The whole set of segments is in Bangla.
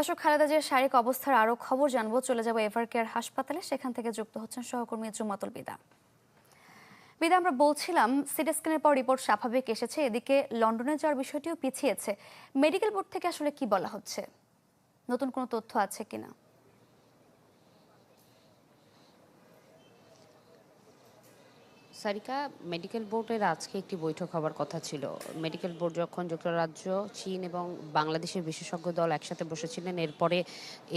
দর্শক খালেদা জিয়ার শারীরিক অবস্থার আরও খবর জানব। চলে যাব এভার কেয়ার হাসপাতালে, সেখান থেকে যুক্ত হচ্ছেন সহকর্মী জুমাতুল বিদা। বিদা, আমরা বলছিলাম, সিটি স্ক্যানের পর রিপোর্ট স্বাভাবিক এসেছে। এদিকে লন্ডনে যাওয়ার বিষয়টিও পিছিয়েছে। মেডিকেল বোর্ড থেকে আসলে কি বলা হচ্ছে? নতুন কোনো তথ্য আছে কিনা? সারিকা মেডিকেল বোর্ডের আজকে একটি বৈঠক হওয়ার কথা ছিল। মেডিকেল বোর্ড যখন যুক্তরাজ্য, চীন এবং বাংলাদেশের বিশেষজ্ঞ দল একসাথে বসেছিলেন, এরপরে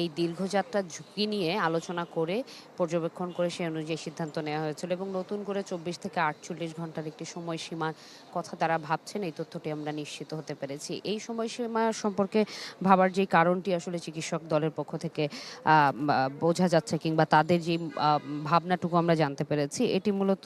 এই দীর্ঘযাত্রার ঝুঁকি নিয়ে আলোচনা করে, পর্যবেক্ষণ করে সেই অনুযায়ী সিদ্ধান্ত নেওয়া হয়েছিল এবং নতুন করে চব্বিশ থেকে আটচল্লিশ ঘণ্টার একটি সময়সীমার কথা তারা ভাবছেন, এই তথ্যটি আমরা নিশ্চিত হতে পেরেছি। এই সময়সীমা সম্পর্কে ভাবার যে কারণটি আসলে চিকিৎসক দলের পক্ষ থেকে বোঝা যাচ্ছে কিংবা তাদের যে ভাবনাটুকু আমরা জানতে পেরেছি, এটি মূলত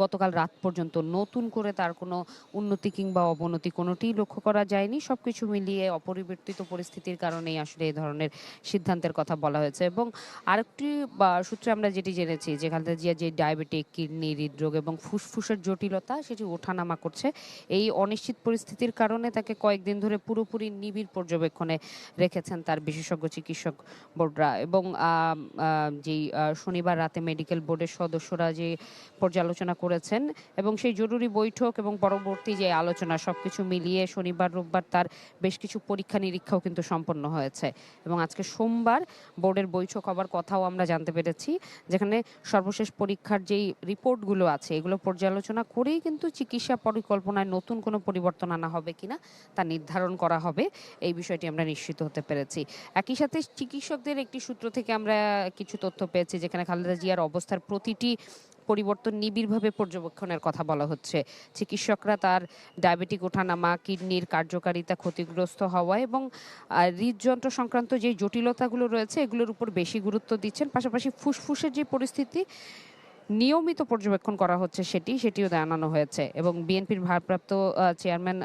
গতকাল রাত পর্যন্ত নতুন করে তার কোনো উন্নতি কিংবা অবনতি কোনোটিই লক্ষ্য করা যায়নি। সব কিছু মিলিয়ে অপরিবর্তিত পরিস্থিতির কারণেই আসলে এই ধরনের সিদ্ধান্তের কথা বলা হয়েছে। এবং আরেকটি সূত্রে আমরা যেটি জেনেছি, যে খালেদা জিয়া যে ডায়াবেটিক, কিডনি, হৃদরোগ এবং ফুসফুসের জটিলতা, সেটি ওঠানামা করছে। এই অনিশ্চিত পরিস্থিতির কারণে তাকে কয়েকদিন ধরে পুরোপুরি নিবিড় পর্যবেক্ষণে রেখেছেন তার বিশেষজ্ঞ চিকিৎসক বোর্ডরা। এবং যেই শনিবার রাতে মেডিকেল বোর্ডের সদস্যরা যে পর্যালোচনা করেছেন এবং সেই জরুরি বৈঠক এবং পরবর্তী যে আলোচনা, সবকিছু মিলিয়ে শনিবার, রোববার তার বেশ কিছু পরীক্ষা নিরীক্ষাও কিন্তু সম্পন্ন হয়েছে। এবং আজকে সোমবার বোর্ডের বৈঠক হবার কথাও আমরা জানতে পেরেছি, যেখানে সর্বশেষ পরীক্ষার যেই রিপোর্টগুলো আছে, এগুলো পর্যালোচনা করেই কিন্তু চিকিৎসা পরিকল্পনায় নতুন কোনো পরিবর্তন আনা হবে কিনা তা নির্ধারণ করা হবে, এই বিষয়টি আমরা নিশ্চিত হতে পেরেছি। একই সাথে চিকিৎসকদের একটি সূত্র থেকে আমরা কিছু তথ্য পেয়েছি, যেখানে খালেদা জিয়ার অবস্থার প্রতিটি পরিবর্তন নিবিড়ভাবে পর্যবেক্ষণের কথা বলা হচ্ছে। চিকিৎসকরা তার ডায়াবেটিক ওঠানামা, কিডনির কার্যকারিতা ক্ষতিগ্রস্ত হওয়া এবং হৃদযন্ত্র সংক্রান্ত যে জটিলতাগুলো রয়েছে, এগুলোর উপর বেশি গুরুত্ব দিচ্ছেন। পাশাপাশি ফুসফুসের যে পরিস্থিতি নিয়মিত পর্যবেক্ষণ করা হচ্ছে সেটি, সেটিও জানানো হয়েছে। এবং বিএনপির ভারপ্রাপ্ত চেয়ারম্যান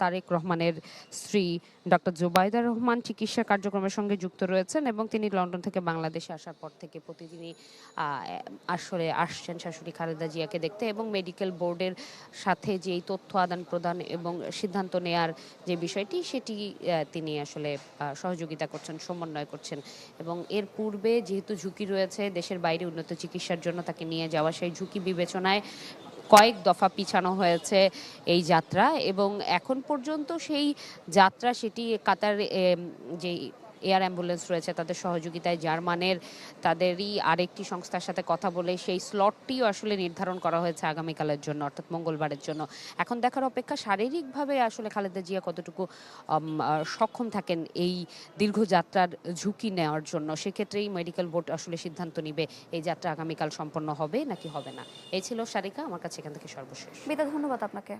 তারেক রহমানের স্ত্রী ডক্টর জুবাইদা রহমান চিকিৎসা কার্যক্রমের সঙ্গে যুক্ত রয়েছেন এবং তিনি লন্ডন থেকে বাংলাদেশে আসার পর থেকে প্রতিদিনই আসলে আসছেন শাশুড়ি খালেদা জিয়াকে দেখতে এবং মেডিকেল বোর্ডের সাথে যেই তথ্য আদান প্রদান এবং সিদ্ধান্ত নেয়ার যে বিষয়টি, সেটি তিনি আসলে সহযোগিতা করছেন, সমন্বয় করছেন। এবং এর পূর্বে যেহেতু ঝুঁকি রয়েছে, দেশের বাইরে উন্নত চিকিৎসার জন্য তাকে নিয়ে যাওয়া সেই ঝুঁকি বিবেচনায় কয়েক দফা পিছানো হয়েছে এই যাত্রা এবং এখন পর্যন্ত সেই যাত্রা সেটি কাতার যে এয়ার অ্যাম্বুলেন্স রয়েছে তাদের সহযোগিতায় জার্মানের তাদেরই আরেকটি সংস্থার সাথে কথা বলে সেই স্লটটিও আসলে নির্ধারণ করা হয়েছে আগামীকালের জন্য, অর্থাৎ মঙ্গলবারের জন্য। এখন দেখার অপেক্ষা শারীরিকভাবে আসলে খালেদা জিয়া কতটুকু সক্ষম থাকেন এই দীর্ঘ যাত্রার ঝুঁকি নেওয়ার জন্য? সেক্ষেত্রেই মেডিকেল বোর্ড আসলে সিদ্ধান্ত নিবে, এই যাত্রা আগামীকাল সম্পন্ন হবে নাকি হবে না? এই ছিল সারিকা, আমার কাছে এখান থেকে সর্বশেষ। বিদা ধন্যবাদ আপনাকে।